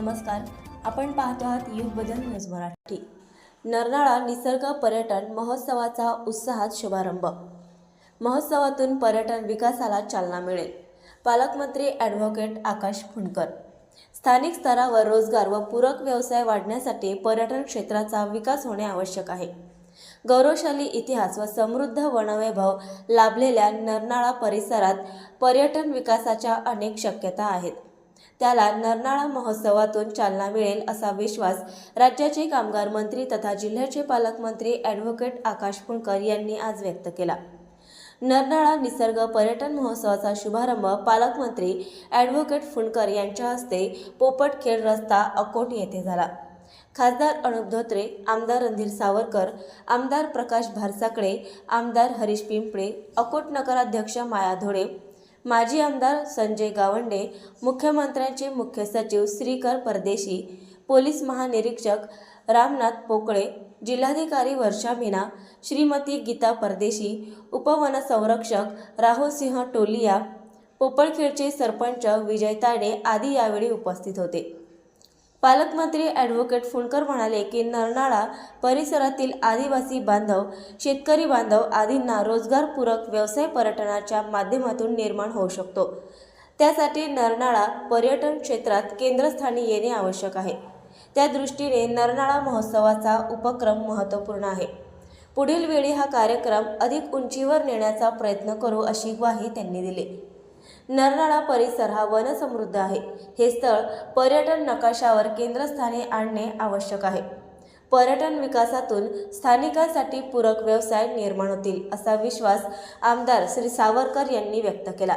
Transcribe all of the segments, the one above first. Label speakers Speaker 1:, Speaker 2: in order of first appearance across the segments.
Speaker 1: नमस्कार. आपण पाहतो आहात युग बदल न्यूज मराठी. नरनाळा निसर्ग पर्यटन महोत्सवाचा उत्साहात शुभारंभ. महोत्सवातून पर्यटन विकासाला चालना मिळेल. पालकमंत्री ॲडव्होकेट आकाश फुंडकर. स्थानिक स्तरावर रोजगार व पूरक व्यवसाय वाढण्यासाठी पर्यटन क्षेत्राचा विकास होणे आवश्यक आहे. गौरवशाली इतिहास व समृद्ध वनवैभव लाभलेल्या नरनाळा परिसरात पर्यटन विकासाच्या अनेक शक्यता आहेत. त्याला नरनाळा महोत्सवातून चालना मिळेल असा विश्वास राज्याचे कामगार मंत्री तथा जिल्ह्याचे पालकमंत्री ॲडव्होकेट आकाश फुंडकर यांनी आज व्यक्त केला. नरनाळा निसर्ग पर्यटन महोत्सवाचा शुभारंभ पालकमंत्री ॲडव्होकेट फुंडकर यांच्या हस्ते पोपटखेड रस्ता अकोट येथे झाला. खासदार अनुप धोत्रे आमदार रणधीर सावरकर आमदार प्रकाश भारसाकडे आमदार हरीश पिंपळे अकोट नगराध्यक्ष माया धोडे माजी आमदार संजय गावंडे मुख्यमंत्र्यांचे मुख्य सचिव श्रीकर परदेशी पोलीस महानिरीक्षक रामनाथ पोकळे जिल्हाधिकारी वर्षा मीना श्रीमती गीता परदेशी उपवनसंरक्षक राहुल सिंह टोलिया पोपळखेडचे सरपंच विजय ताडे आदी यावेळी उपस्थित होते. पालकमंत्री ॲडव्होकेट फुंडकर म्हणाले की नरनाळा परिसरातील आदिवासी बांधव शेतकरी बांधव आदींना रोजगारपूरक व्यवसाय पर्यटनाच्या माध्यमातून निर्माण होऊ शकतो. त्यासाठी नरनाळा पर्यटन क्षेत्रात केंद्रस्थानी येणे आवश्यक आहे. त्या दृष्टीने नरनाळा महोत्सवाचा उपक्रम महत्त्वपूर्ण आहे. पुढील वेळी हा कार्यक्रम अधिक उंचीवर नेण्याचा प्रयत्न करू अशी ग्वाही त्यांनी दिली. नरनाळा परिसर हा वनसमृद्ध आहे. हे स्थळ पर्यटन नकाशावर केंद्रस्थानी आणणे आवश्यक आहे. पर्यटन विकासातून स्थानिकांसाठी पूरक व्यवसाय निर्माण होतील असा विश्वास आमदार श्री सावरकर यांनी व्यक्त केला.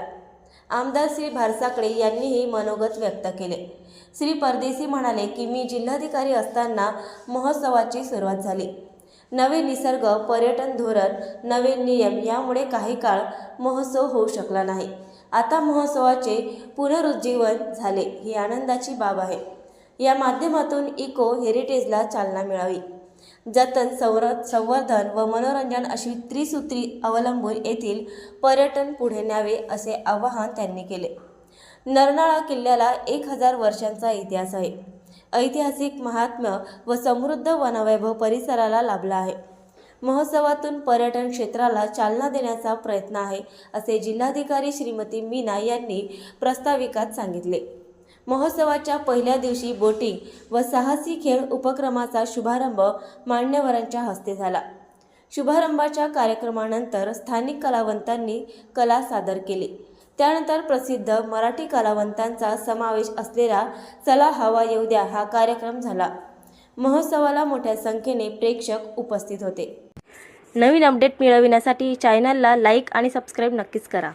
Speaker 1: आमदार श्री भारसाकडे यांनीही मनोगत व्यक्त केले. श्री परदेशी म्हणाले की मी जिल्हाधिकारी असताना महोत्सवाची सुरुवात झाली. नवे निसर्ग पर्यटन धोरण नवे नियम यामुळे काही काळ महोत्सव होऊ शकला नाही. आता महोत्सवाचे पुनरुज्जीवन झाले ही आनंदाची बाब आहे. या माध्यमातून इको हेरिटेजला चालना मिळावी. जतन संर संवर्धन व मनोरंजन अशी त्रिसूत्री अवलंबून येथील पर्यटन पुढे न्यावे असे आवाहन त्यांनी केले. नरनाळा किल्ल्याला एक हजार वर्षांचा इतिहास आहे. ऐतिहासिक महात्म्य व समृद्ध वनवैभव परिसराला लाभला आहे. महोत्सवातून पर्यटन क्षेत्राला चालना देण्याचा प्रयत्न आहे असे जिल्हाधिकारी श्रीमती मीना यांनी प्रस्ताविकात सांगितले. महोत्सवाच्या पहिल्या दिवशी बोटिंग व साहसी खेळ उपक्रमाचा शुभारंभ मान्यवरांच्या हस्ते झाला. शुभारंभाच्या कार्यक्रमानंतर स्थानिक कलावंतांनी कला सादर केली. त्यानंतर प्रसिद्ध मराठी कलावंतांचा समावेश असलेला चला हवा येऊ द्या हा कार्यक्रम झाला. महोत्सवाला मोठ्या संख्येने प्रेक्षक उपस्थित होते. नवीन अपडेट मिळविण्यासाठी चॅनलला लाईक आणि सबस्क्राईब नक्कीच करा.